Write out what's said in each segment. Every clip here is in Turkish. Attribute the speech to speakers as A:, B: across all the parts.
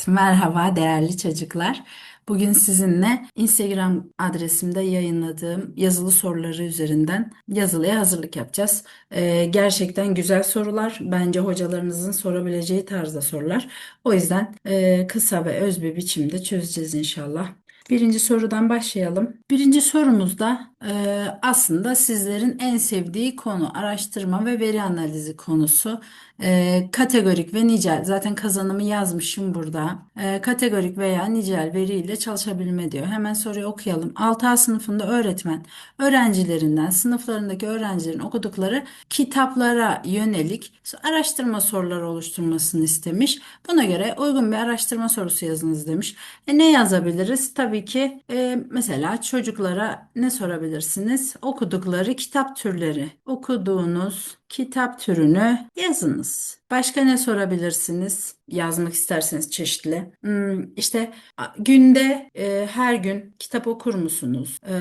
A: Evet, merhaba değerli çocuklar. Bugün sizinle Instagram adresimde yayınladığım yazılı soruları üzerinden yazılıya hazırlık yapacağız. Ee, gerçekten güzel sorular. Bence hocalarınızın sorabileceği tarzda sorular. O yüzden e, kısa ve öz bir biçimde çözeceğiz inşallah. Birinci sorudan başlayalım. Birinci sorumuzda e, aslında sizlerin en sevdiği konu araştırma ve veri analizi konusu. E, kategorik ve nicel zaten kazanımı yazmışım burada. E, kategorik veya nicel veriyle çalışabilme diyor. Hemen soruyu okuyalım. 6A sınıfında öğretmen öğrencilerinden sınıflarındaki öğrencilerin okudukları kitaplara yönelik araştırma soruları oluşturmasını istemiş. Buna göre uygun bir araştırma sorusu yazınız demiş. E, ne yazabiliriz? Tabii ki e, mesela çocuklara ne sorabilirsiniz? Okudukları kitap türleri. Okuduğunuz kitap türünü yazınız. Başka ne sorabilirsiniz? Yazmak isterseniz çeşitli. Hmm, işte günde e, her gün kitap okur musunuz? E,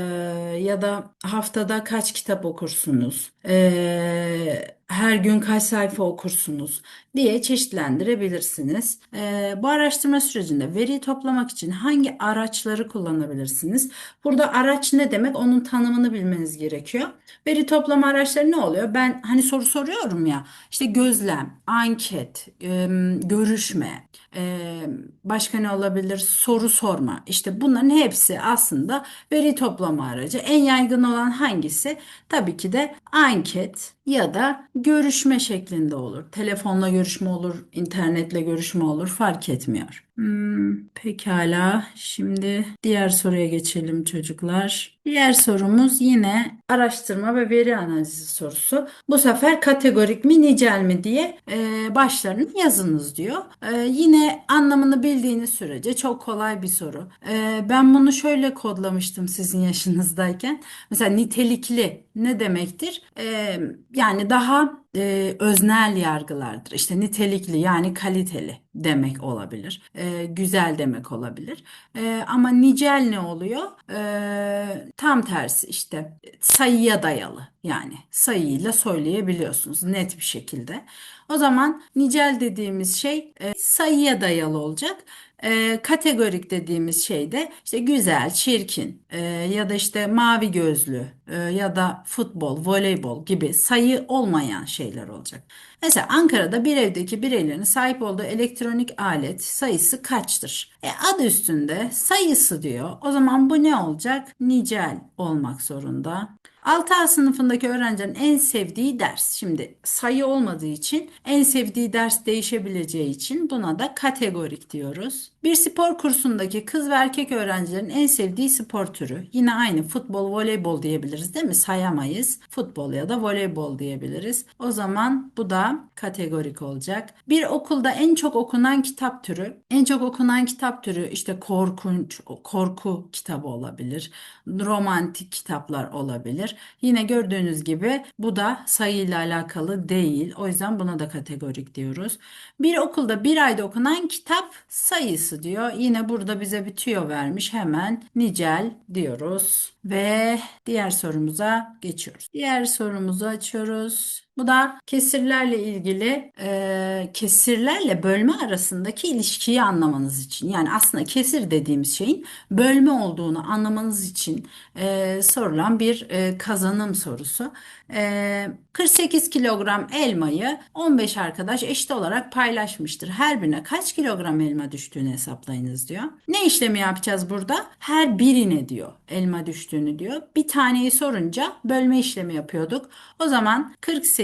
A: ya da haftada kaç kitap okursunuz? E, her gün kaç sayfa okursunuz diye çeşitlendirebilirsiniz. E, bu araştırma sürecinde veriyi toplamak için hangi araçları kullanabilirsiniz? Burada araç ne demek? Onun tanımını bilmeniz gerekiyor. Veri toplama araçları ne oluyor? Ben hani soru soruyorum ya. İşte gözlem, anket, e, görüşme, e, başka ne olabilir? Soru sorma. İşte bunların hepsi aslında veri toplama aracı. En yaygın olan hangisi? Tabii ki de anket ya da görüşme şeklinde olur. Telefonla görüşme olur, internetle görüşme olur, fark etmiyor. Hmm, pekala. Şimdi diğer soruya geçelim çocuklar. Diğer sorumuz yine araştırma ve veri analizi sorusu. Bu sefer kategorik mi nicel mi diye e, başlarını yazınız diyor. E, yine anlamını bildiğiniz sürece çok kolay bir soru. E, ben bunu şöyle kodlamıştım sizin yaşınızdayken. Mesela nitelikli ne demektir? E, yani daha e, öznel yargılardır. İşte nitelikli yani kaliteli demek olabilir. E, güzel demek olabilir. E, ama nicel ne oluyor? E, tam tersi işte sayıya dayalı. Yani sayıyla söyleyebiliyorsunuz net bir şekilde. O zaman nicel dediğimiz şey e, sayıya dayalı olacak. E, kategorik dediğimiz şey de işte güzel, çirkin e, ya da işte mavi gözlü e, ya da futbol, voleybol gibi sayı olmayan şeyler olacak. Mesela Ankara'da bir evdeki bireylerin sahip olduğu elektronik alet sayısı kaçtır? E, adı üstünde sayısı diyor. O zaman bu ne olacak? Nicel olmak zorunda. 6A sınıfındaki öğrencilerin en sevdiği ders. Şimdi sayı olmadığı için en sevdiği ders değişebileceği için buna da kategorik diyoruz. Bir spor kursundaki kız ve erkek öğrencilerin en sevdiği spor türü. Yine aynı futbol, voleybol diyebiliriz değil mi? Sayamayız. Futbol ya da voleybol diyebiliriz. O zaman bu da kategorik olacak. Bir okulda en çok okunan kitap türü. En çok okunan kitap türü işte korkunç, korku kitabı olabilir. Romantik kitaplar olabilir. Yine gördüğünüz gibi bu da sayıyla alakalı değil. O yüzden buna da kategorik diyoruz. Bir okulda bir ayda okunan kitap sayısı diyor. Yine burada bize bir tüyo vermiş. Hemen nicel diyoruz. Ve diğer sorumuza geçiyoruz. Diğer sorumuzu açıyoruz. Bu da kesirlerle ilgili e, kesirlerle bölme arasındaki ilişkiyi anlamanız için. Yani aslında kesir dediğimiz şeyin bölme olduğunu anlamanız için e, sorulan bir e, kazanım sorusu. E, 48 kilogram elmayı 15 arkadaş eşit olarak paylaşmıştır. Her birine kaç kilogram elma düştüğünü hesaplayınız diyor. Ne işlemi yapacağız burada? Her birine diyor elma düştüğünü diyor. Bir taneyi sorunca bölme işlemi yapıyorduk. O zaman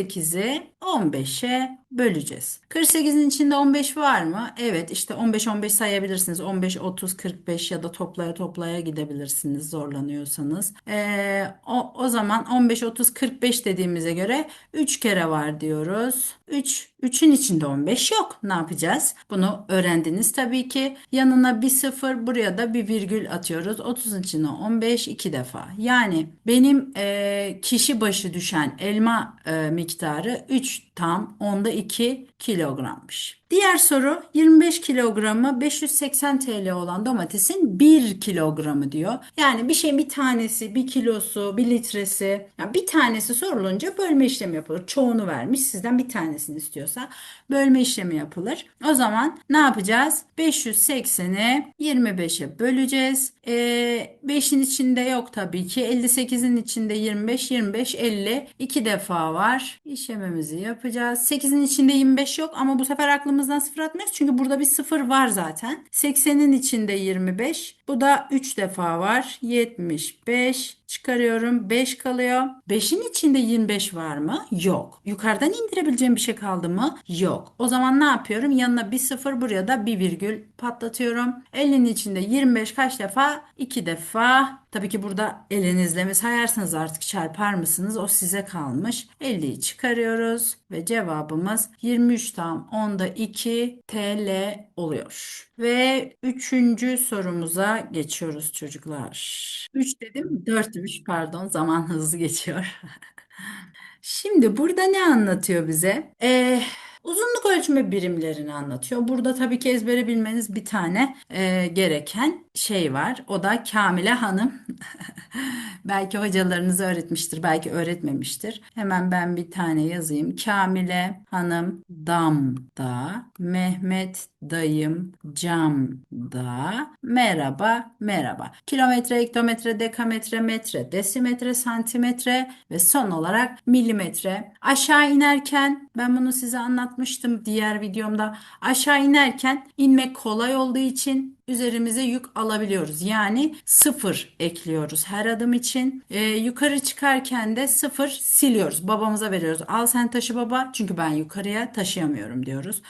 A: 48'i 15'e böleceğiz. 48'in içinde 15 var mı? Evet işte 15 15 sayabilirsiniz. 15 30 45 ya da toplaya toplaya gidebilirsiniz zorlanıyorsanız. Ee, o, o zaman 15 30 45 dediğimize göre 3 kere var diyoruz. 3 3'ün içinde 15 yok. Ne yapacağız? Bunu öğrendiniz tabii ki. Yanına bir sıfır buraya da bir virgül atıyoruz. 30'un içine 15 iki defa. Yani benim e, kişi başı düşen elma e, miktarı 3 23 tam onda 2 kilogrammış. Diğer soru 25 kilogramı 580 TL olan domatesin 1 kilogramı diyor. Yani bir şey bir tanesi, bir kilosu, bir litresi. Yani bir tanesi sorulunca bölme işlemi yapılır. Çoğunu vermiş sizden bir tanesini istiyorsa bölme işlemi yapılır. O zaman ne yapacağız? 580'i 25'e böleceğiz. Ee, 5'in içinde yok tabii ki. 58'in içinde 25, 25, 50. 2 defa var. İşlemimizi yapacağız. 8'in içinde 25 yok ama bu sefer aklımızdan sıfır atmıyoruz. Çünkü burada bir sıfır var zaten. 80'in içinde 25. Bu da 3 defa var. 75 çıkarıyorum. 5 kalıyor. 5'in içinde 25 var mı? Yok. Yukarıdan indirebileceğim bir şey kaldı mı? Yok. O zaman ne yapıyorum? Yanına bir sıfır buraya da bir virgül patlatıyorum. 50'nin içinde 25 kaç defa? 2 defa. Tabii ki burada elinizle mi sayarsanız artık çarpar mısınız? O size kalmış. 50'yi çıkarıyoruz ve cevabımız 23 tam onda 2 TL oluyor. Ve üçüncü sorumuza geçiyoruz çocuklar. 3 dedim 4'müş pardon zaman hızlı geçiyor. Şimdi burada ne anlatıyor bize? Ee, uzunluk ölçme birimlerini anlatıyor. Burada tabii ki ezbere bilmeniz bir tane e, gereken şey var. O da Kamile Hanım. Belki hocalarınız öğretmiştir, belki öğretmemiştir. Hemen ben bir tane yazayım. Kamile Hanım damda, Mehmet dayım camda. Merhaba, merhaba. Kilometre, hektometre, dekametre, metre, desimetre, santimetre ve son olarak milimetre. Aşağı inerken ben bunu size anlatmıştım diğer videomda. Aşağı inerken inmek kolay olduğu için üzerimize yük alabiliyoruz. Yani sıfır ekliyoruz her adım için. Ee, yukarı çıkarken de sıfır siliyoruz. Babamıza veriyoruz. Al sen taşı baba çünkü ben yukarıya taşıyamıyorum diyoruz.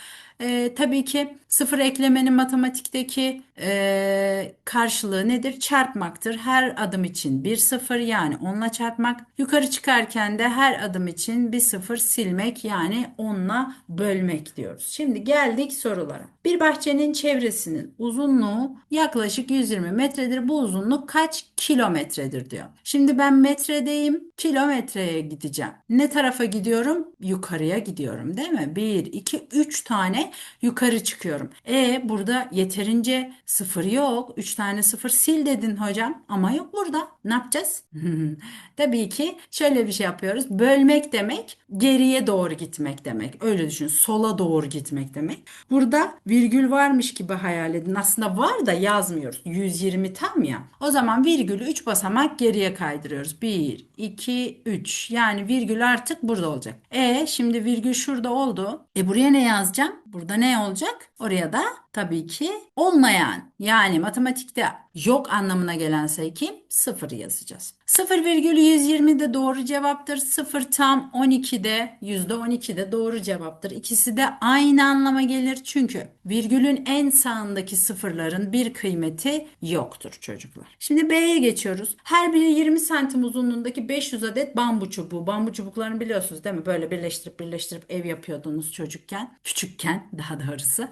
A: Ee, tabii ki sıfır eklemenin matematikteki e, karşılığı nedir? Çarpmaktır. Her adım için bir sıfır yani onla çarpmak. Yukarı çıkarken de her adım için bir sıfır silmek yani onla bölmek diyoruz. Şimdi geldik sorulara. Bir bahçenin çevresinin uzunluğu yaklaşık 120 metredir. Bu uzunluk kaç kilometredir diyor. Şimdi ben metredeyim. Kilometreye gideceğim. Ne tarafa gidiyorum? Yukarıya gidiyorum değil mi? 1, 2, 3 tane yukarı çıkıyorum. E burada yeterince sıfır yok. 3 tane sıfır sil dedin hocam ama yok burada. Ne yapacağız? Tabii ki şöyle bir şey yapıyoruz. Bölmek demek geriye doğru gitmek demek. Öyle düşün. Sola doğru gitmek demek. Burada virgül varmış gibi hayal edin. Aslında var da yazmıyoruz. 120 tam ya. O zaman virgülü 3 basamak geriye kaydırıyoruz. 1, 2, 3. Yani virgül artık burada olacak. E şimdi virgül şurada oldu. E buraya ne yazacağım? Burada ne olacak? Oraya da tabii ki olmayan yani matematikte yok anlamına gelen sayı kim? 0 yazacağız. 0,120 de doğru cevaptır. 0 tam 12 de %12 de doğru cevaptır. İkisi de aynı anlama gelir. Çünkü virgülün en sağındaki sıfırların bir kıymeti yoktur çocuklar. Şimdi B'ye geçiyoruz. Her biri 20 santim uzunluğundaki 500 adet bambu çubuğu. Bambu çubuklarını biliyorsunuz değil mi? Böyle birleştirip birleştirip ev yapıyordunuz çocukken. Küçükken daha doğrusu.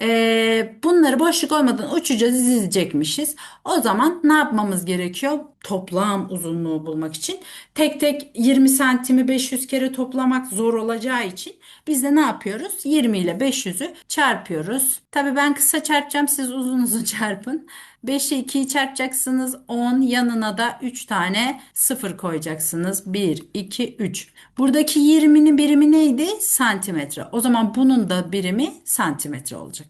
A: Ee, bunları boşluk olmadan uçuca dizecekmişiz. O zaman ne yapmamız gerekiyor? Toplam uzunluğu bulmak için. Tek tek 20 santimi 500 kere toplamak zor olacağı için biz de ne yapıyoruz? 20 ile 500'ü çarpıyoruz. Tabii ben kısa çarpacağım siz uzun uzun çarpın. 5'i 2'yi çarpacaksınız 10 yanına da 3 tane 0 koyacaksınız. 1, 2, 3. Buradaki 20'nin birimi neydi? Santimetre. O zaman bunun da birimi santimetre olacak.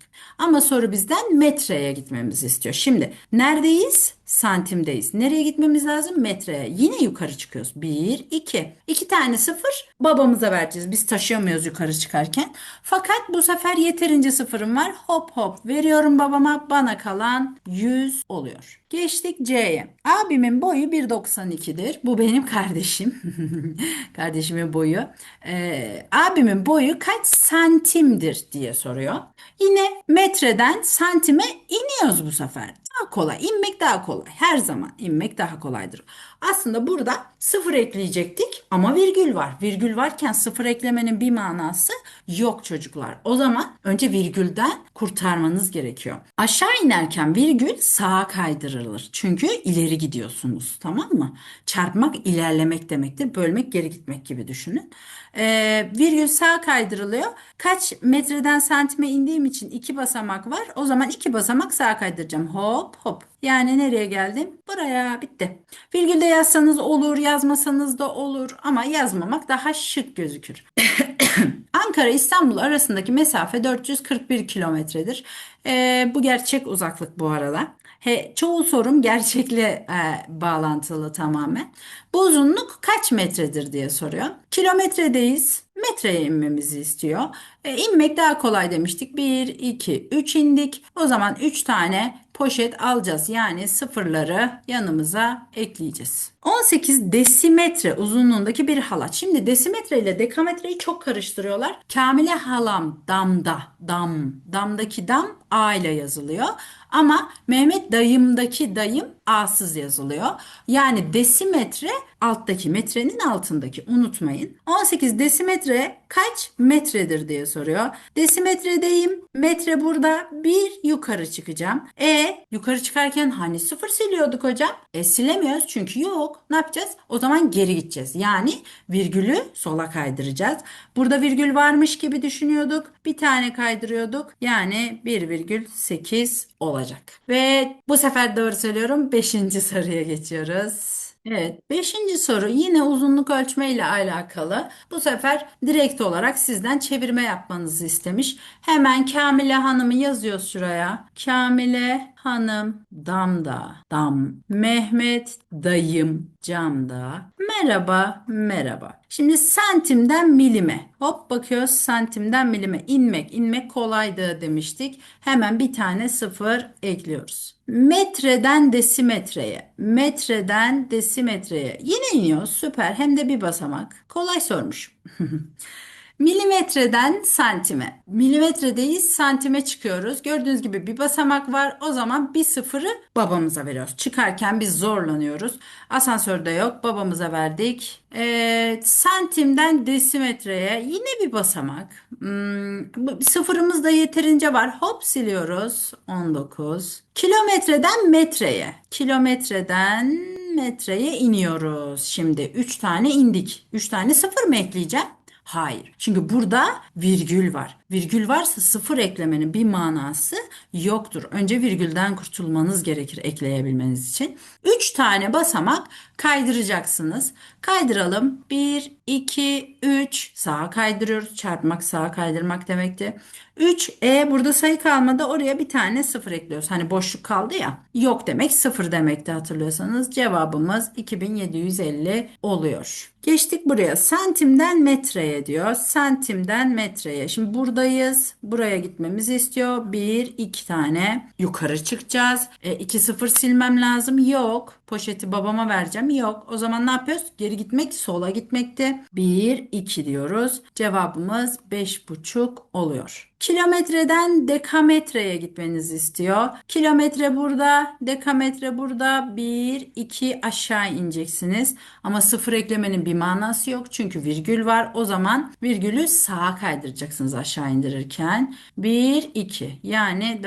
A: Soru bizden metreye gitmemizi istiyor. Şimdi neredeyiz? Santimdeyiz. Nereye gitmemiz lazım? Metreye. Yine yukarı çıkıyoruz. 1, 2. 2 tane sıfır babamıza vereceğiz. Biz taşıyamıyoruz yukarı çıkarken. Fakat bu sefer yeterince sıfırım var. Hop hop veriyorum babama. Bana kalan 100 oluyor. Geçtik C'ye. Abimin boyu 1.92'dir. Bu benim kardeşim. Kardeşimin boyu. Ee, abimin boyu kaç santimdir diye soruyor. Yine metreden santime iniyoruz bu sefer. Daha kolay. İnmek daha kolay. Her zaman inmek daha kolaydır. Aslında burada sıfır ekleyecektik. ama virgül var. Virgül varken sıfır eklemenin bir manası yok çocuklar. O zaman önce virgülden kurtarmanız gerekiyor. Aşağı inerken virgül sağa kaydırılır. Çünkü ileri gidiyorsunuz tamam mı? Çarpmak ilerlemek demektir. Bölmek geri gitmek gibi düşünün. Ee, virgül sağa kaydırılıyor. Kaç metreden santime indiğim için iki basamak var. O zaman iki basamak sağa kaydıracağım. Hop hop. Yani nereye geldim? Buraya bitti. Virgülde yazsanız olur, yazmasanız da olur ama yazmamak daha şık gözükür. Ankara İstanbul arasındaki mesafe 441 kilometredir. Ee, bu gerçek uzaklık bu arada. He, çoğu sorum gerçekle e, bağlantılı tamamen. Bu uzunluk kaç metredir diye soruyor. Kilometredeyiz. Metreye inmemizi istiyor. E, inmek daha kolay demiştik. 1, 2, 3 indik. O zaman 3 tane poşet alacağız. Yani sıfırları yanımıza ekleyeceğiz. 18 desimetre uzunluğundaki bir halat. Şimdi desimetre ile dekametreyi çok karıştırıyorlar. Kamile halam damda, dam, damdaki dam A ile yazılıyor. Ama Mehmet dayımdaki dayım A'sız yazılıyor. Yani desimetre alttaki metrenin altındaki unutmayın. 18 desimetre kaç metredir diye soruyor. Desimetredeyim. Metre burada. Bir yukarı çıkacağım. E yukarı çıkarken hani sıfır siliyorduk hocam? E silemiyoruz çünkü yok. Ne yapacağız? O zaman geri gideceğiz. Yani virgülü sola kaydıracağız. Burada virgül varmış gibi düşünüyorduk. Bir tane kaydırıyorduk. Yani 1,8 olacak. Ve bu sefer doğru söylüyorum. 5. soruya geçiyoruz. Evet, beşinci soru yine uzunluk ölçme ile alakalı. Bu sefer direkt olarak sizden çevirme yapmanızı istemiş. Hemen Kamile Hanım'ı yazıyoruz şuraya. Kamile Hanım damda, dam. Mehmet dayım camda. Merhaba, merhaba. Şimdi santimden milime. Hop bakıyoruz santimden milime. inmek, inmek kolaydı demiştik. Hemen bir tane sıfır ekliyoruz. Metreden desimetreye, metreden desimetreye. Yine iniyor süper hem de bir basamak. Kolay sormuş. Milimetreden santime. Milimetredeyiz santime çıkıyoruz. Gördüğünüz gibi bir basamak var. O zaman bir sıfırı babamıza veriyoruz. Çıkarken biz zorlanıyoruz. Asansörde yok babamıza verdik. Ee, santimden desimetreye yine bir basamak. Hmm, sıfırımız da yeterince var. Hop siliyoruz. 19. Kilometreden metreye. Kilometreden metreye iniyoruz. Şimdi 3 tane indik. 3 tane sıfır mı ekleyeceğim? Hayır. Çünkü burada virgül var. Virgül varsa sıfır eklemenin bir manası yoktur. Önce virgülden kurtulmanız gerekir ekleyebilmeniz için. 3 tane basamak kaydıracaksınız. Kaydıralım. 1, 2, 3. Sağa kaydırıyoruz. Çarpmak sağa kaydırmak demekti. 3. E burada sayı kalmadı. Oraya bir tane sıfır ekliyoruz. Hani boşluk kaldı ya. Yok demek sıfır demekti hatırlıyorsanız. Cevabımız 2750 oluyor. Geçtik buraya. Santimden metreye diyor. Santimden metreye. Şimdi buradayız. Buraya gitmemizi istiyor. 1, 2 tane. Yukarı çıkacağız. E, 2 sıfır silmem lazım. Yok. Poşeti babama vereceğim. Yok. O zaman ne yapıyoruz? Geri gitmek sola gitmekti. 1, 2 diyoruz. Cevabımız 5,5 oluyor. Kilometreden dekametreye gitmenizi istiyor. Kilometre burada, dekametre burada. 1, 2 aşağı ineceksiniz. Ama sıfır eklemenin bir manası yok. Çünkü virgül var. O zaman virgülü sağa kaydıracaksınız aşağı indirirken. 1, 2 yani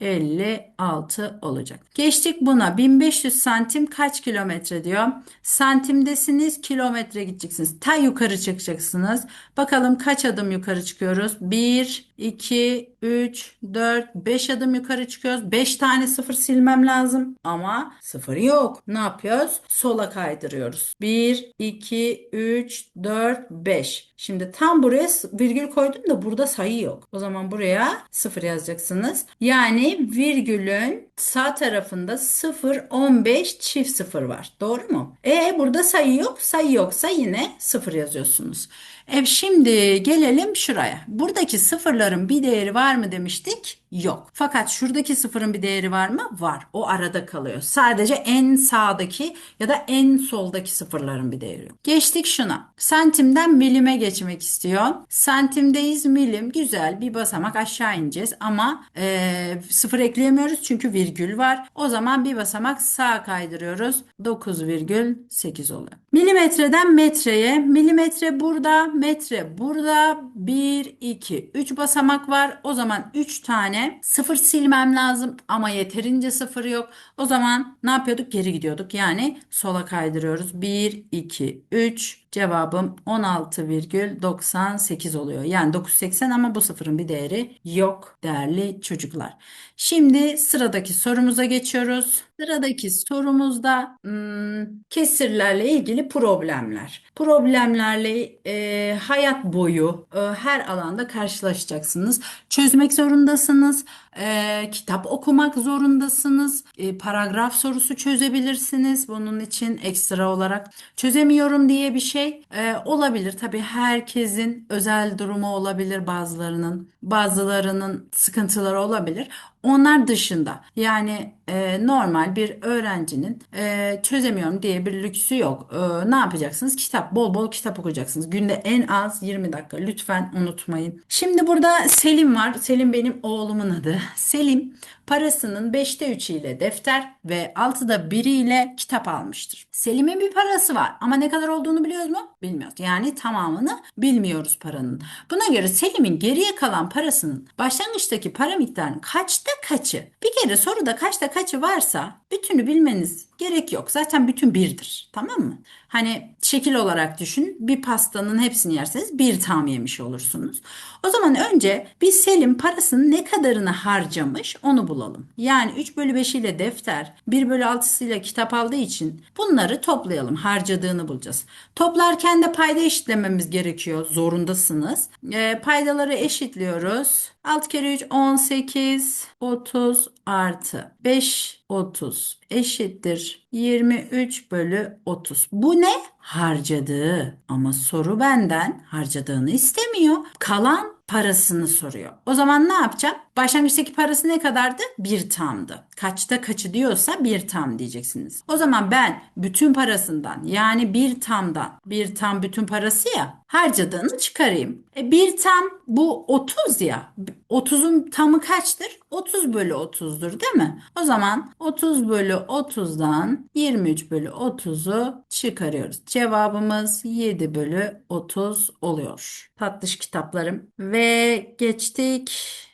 A: 456 olacak. Geçtik buna. 1500 santim kaç kilometre diyor. Santimdesiniz kilometre gideceksiniz. Ta yukarı çıkacaksınız. Bakalım kaç adım yukarı çıkıyoruz. 1, 2, 3, 4, 5 adım yukarı çıkıyoruz. 5 tane sıfır silmem lazım ama sıfır yok. Ne yapıyoruz? Sola kaydırıyoruz. 1, 2, 3, 4, 5. Şimdi tam buraya virgül koydum da burada sayı yok. O zaman buraya sıfır yazacaksınız. Yani virgülün sağ tarafında 0, 15 çift sıfır var. Doğru mu? E burada sayı yok. Sayı yoksa yine sıfır yazıyorsunuz. Evet şimdi gelelim şuraya. Buradaki sıfırların bir değeri var mı demiştik? Yok. Fakat şuradaki sıfırın bir değeri var mı? Var. O arada kalıyor. Sadece en sağdaki ya da en soldaki sıfırların bir değeri yok. Geçtik şuna. Santimden milime geçmek istiyor. Santimdeyiz milim. Güzel bir basamak aşağı ineceğiz ama e, sıfır ekleyemiyoruz çünkü virgül var. O zaman bir basamak sağa kaydırıyoruz. 9,8 oluyor. Milimetreden metreye. Milimetre burada, metre burada. 1, 2, 3 basamak var. O zaman 3 tane sıfır silmem lazım ama yeterince sıfır yok. O zaman ne yapıyorduk? Geri gidiyorduk. Yani sola kaydırıyoruz. 1, 2, 3. Cevabım 16,98 oluyor. Yani 980 ama bu sıfırın bir değeri yok değerli çocuklar. Şimdi sıradaki sorumuza geçiyoruz. Sıradaki sorumuzda hmm, kesirlerle ilgili problemler. Problemlerle e, hayat boyu e, her alanda karşılaşacaksınız. Çözmek zorundasınız. E, kitap okumak zorundasınız. E, paragraf sorusu çözebilirsiniz. Bunun için ekstra olarak çözemiyorum diye bir şey e, olabilir. Tabii herkesin özel durumu olabilir bazılarının. Bazılarının sıkıntıları olabilir. Onlar dışında yani e, normal bir öğrencinin e, çözemiyorum diye bir lüksü yok. E, ne yapacaksınız? Kitap, bol bol kitap okuyacaksınız. Günde en az 20 dakika. Lütfen unutmayın. Şimdi burada Selim var. Selim benim oğlumun adı. Selim parasının 5'te 3'ü ile defter ve 6'da 1'i ile kitap almıştır. Selim'in bir parası var ama ne kadar olduğunu biliyoruz mu? Bilmiyoruz. Yani tamamını bilmiyoruz paranın. Buna göre Selim'in geriye kalan parasının başlangıçtaki para miktarının kaçta kaçı? Bir kere soruda kaçta kaçı varsa bütünü bilmeniz gerek yok. Zaten bütün birdir. Tamam mı? Hani şekil olarak düşün. Bir pastanın hepsini yerseniz bir tam yemiş olursunuz. O zaman önce bir Selim parasının ne kadarını harcamış onu bulalım. Yani 3 bölü 5 ile defter, 1 bölü 6 ile kitap aldığı için bunları toplayalım. Harcadığını bulacağız. Toplarken de payda eşitlememiz gerekiyor. Zorundasınız. E, paydaları eşitliyoruz. 6 kere 3 18 30 artı 5 30 eşittir 23 bölü 30. Bu ne? Harcadığı ama soru benden harcadığını istemiyor. Kalan parasını soruyor. O zaman ne yapacağım? Başlangıçtaki parası ne kadardı? Bir tamdı. Kaçta kaçı diyorsa bir tam diyeceksiniz. O zaman ben bütün parasından yani bir tamdan bir tam bütün parası ya harcadığını çıkarayım. E bir tam bu 30 ya. 30'un tamı kaçtır? 30 bölü 30'dur değil mi? O zaman 30 bölü 30'dan 23 bölü 30'u çıkarıyoruz. Cevabımız 7 bölü 30 oluyor. Tatlış kitaplarım. Ve geçtik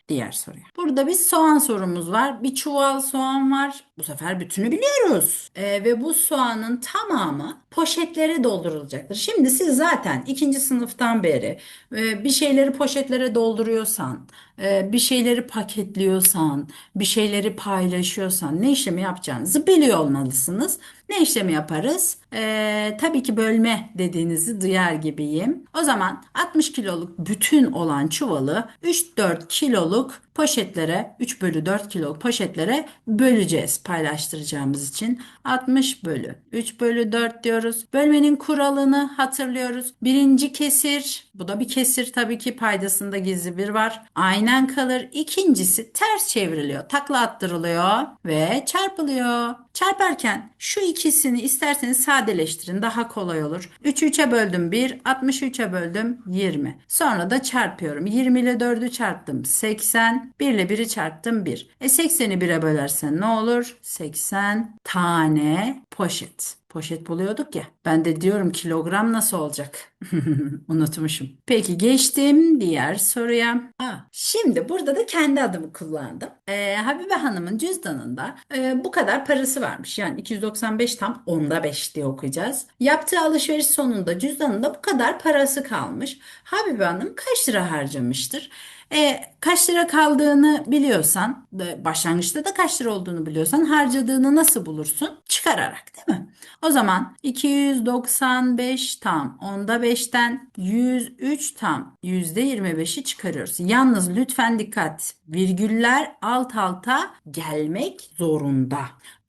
A: diğer soruya. Burada bir soğan sorumuz var. Bir çuval soğan var. Bu sefer bütünü biliyoruz. Ee, ve bu soğanın tamamı poşetlere doldurulacaktır. Şimdi siz zaten ikinci sınıftan beri e, bir şeyleri poşetlere dolduruyorsan, e, bir şeyleri paketliyorsan, bir şeyleri paylaşıyorsan ne işlemi yapacağınızı biliyor olmalısınız. Ne işlemi yaparız? Ee, tabii ki bölme dediğinizi duyar gibiyim. O zaman 60 kiloluk bütün olan çuvalı 3-4 kiloluk poşetlere 3 bölü 4 kiloluk poşetlere böleceğiz paylaştıracağımız için. 60 bölü 3 bölü 4 diyoruz. Bölmenin kuralını hatırlıyoruz. Birinci kesir bu da bir kesir tabii ki paydasında gizli bir var. Aynen kalır. İkincisi ters çevriliyor. Takla attırılıyor ve çarpılıyor. Çarparken şu ikisini isterseniz sadeleştirin daha kolay olur. 3'ü 3'e böldüm 1, 63'e böldüm 20. Sonra da çarpıyorum. 20 ile 4'ü çarptım 80, 1 ile 1'i çarptım 1. E 80'i 1'e bölersen ne olur? 80 tane poşet poşet buluyorduk ya. Ben de diyorum kilogram nasıl olacak? Unutmuşum. Peki geçtim diğer soruya. Aa, şimdi burada da kendi adımı kullandım. Ee, Habibe Hanım'ın cüzdanında e, bu kadar parası varmış. Yani 295 tam onda 5 diye okuyacağız. Yaptığı alışveriş sonunda cüzdanında bu kadar parası kalmış. Habibe Hanım kaç lira harcamıştır? E, kaç lira kaldığını biliyorsan, başlangıçta da kaç lira olduğunu biliyorsan harcadığını nasıl bulursun? Çıkararak değil mi? O zaman 295 tam onda 5'ten 103 tam %25'i çıkarıyoruz. Yalnız lütfen dikkat virgüller alt alta gelmek zorunda.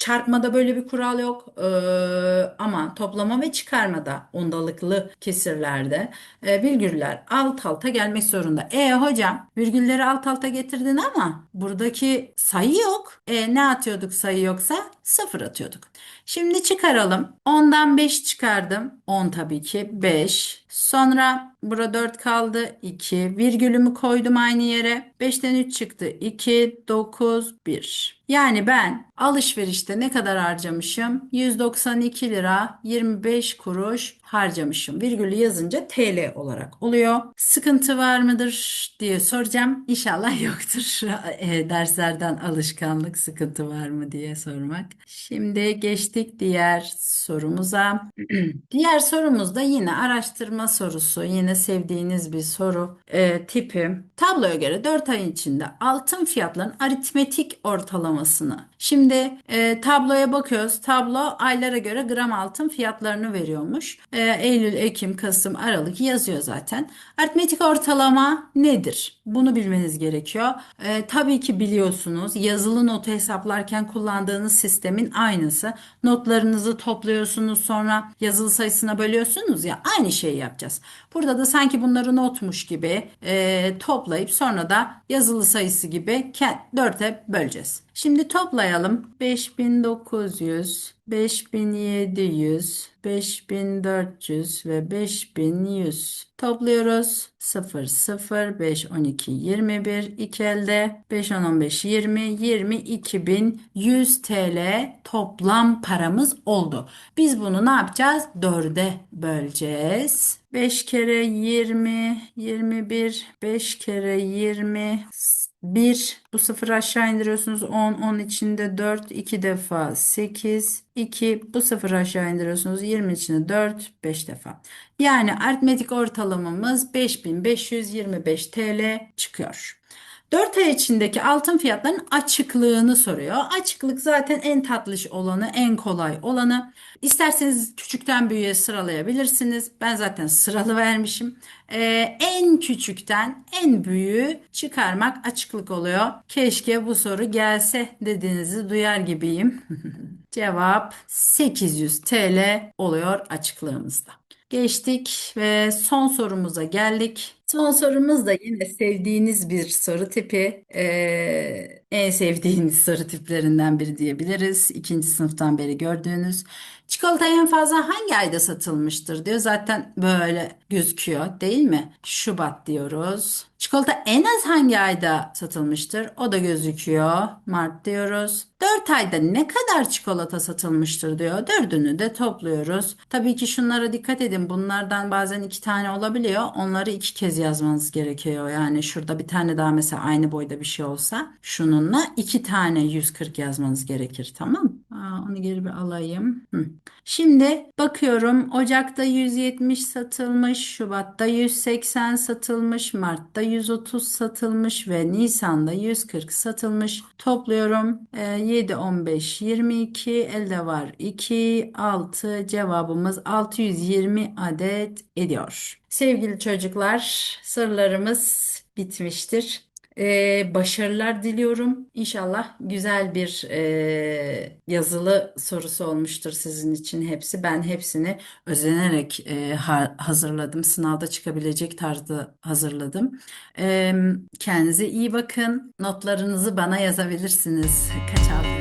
A: Çarpmada böyle bir kural yok. Ee, ama toplama ve çıkarmada ondalıklı kesirlerde e, virgüller alt alta gelmek zorunda. E hocam virgülleri alt alta getirdin ama buradaki sayı yok. E ne atıyorduk sayı yoksa? Sıfır atıyorduk. Şimdi çıkaralım. 10'dan 5 çıkardım. 10 tabii ki 5. Sonra burada 4 kaldı. 2. Virgülümü koydum aynı yere. 5'ten 3 çıktı. 2, 9, 1. Yani ben alışverişte ne kadar harcamışım? 192 lira 25 kuruş harcamışım. Virgülü yazınca TL olarak oluyor. Sıkıntı var mıdır diye soracağım. İnşallah yoktur. E, derslerden alışkanlık sıkıntı var mı diye sormak. Şimdi geçtik diğer sorumuza. Diğer sorumuz da yine araştırma sorusu. Yine sevdiğiniz bir soru e, tipi. Tabloya göre 4 ay içinde altın fiyatlarının aritmetik ortalamasını. Şimdi e, tabloya bakıyoruz. Tablo aylara göre gram altın fiyatlarını veriyormuş. E, Eylül, Ekim, Kasım, Aralık yazıyor zaten. Aritmetik ortalama nedir? Bunu bilmeniz gerekiyor. E, tabii ki biliyorsunuz yazılı notu hesaplarken kullandığınız sistemin aynısı. Notlarınızı topluyorsunuz sonra yazılı sayısına bölüyorsunuz ya aynı şeyi yapacağız. Burada da sanki bunları notmuş gibi e, toplayıp sonra da yazılı sayısı gibi 4'e böleceğiz. Şimdi toplayalım. 5900, 5700, 5400 ve 5100 topluyoruz. 0, 0, 5, 12, 21, 2 elde, 5, 10, 15, 20, 22.100 TL toplam paramız oldu. Biz bunu ne yapacağız? 4'e böleceğiz. 5 kere 20, 21, 5 kere 20, 1 bu sıfırı aşağı indiriyorsunuz 10 10 içinde 4 2 defa 8 2 bu sıfırı aşağı indiriyorsunuz 20 içinde 4 5 defa. Yani aritmetik ortalamamız 5525 TL çıkıyor. 4 ay içindeki altın fiyatlarının açıklığını soruyor. Açıklık zaten en tatlış olanı, en kolay olanı. İsterseniz küçükten büyüğe sıralayabilirsiniz. Ben zaten sıralı vermişim. Ee, en küçükten en büyüğü çıkarmak açıklık oluyor. Keşke bu soru gelse dediğinizi duyar gibiyim. Cevap 800 TL oluyor açıklığımızda. Geçtik ve son sorumuza geldik. Son sorumuz da yine sevdiğiniz bir soru tipi. Ee, en sevdiğiniz soru tiplerinden biri diyebiliriz. İkinci sınıftan beri gördüğünüz. Çikolata en fazla hangi ayda satılmıştır diyor. Zaten böyle gözüküyor değil mi? Şubat diyoruz. Çikolata en az hangi ayda satılmıştır? O da gözüküyor. Mart diyoruz. 4 ayda ne kadar çikolata satılmıştır diyor. Dördünü de topluyoruz. Tabii ki şunlara dikkat edin. Bunlardan bazen iki tane olabiliyor. Onları iki kez yazmanız gerekiyor. Yani şurada bir tane daha mesela aynı boyda bir şey olsa şununla iki tane 140 yazmanız gerekir. Tamam Aa, onu geri bir alayım. Hı. Şimdi bakıyorum Ocak'ta 170 satılmış, Şubat'ta 180 satılmış, Mart'ta 130 satılmış ve Nisan'da 140 satılmış. Topluyorum. Ee, 7, 15, 22 elde var 2, 6 cevabımız 620 adet ediyor. Sevgili çocuklar sorularımız bitmiştir. Ee, başarılar diliyorum. İnşallah güzel bir e, yazılı sorusu olmuştur sizin için hepsi. Ben hepsini özenerek e, ha- hazırladım. Sınavda çıkabilecek tarzda hazırladım. Ee, kendinize iyi bakın. Notlarınızı bana yazabilirsiniz. Kaç aldınız?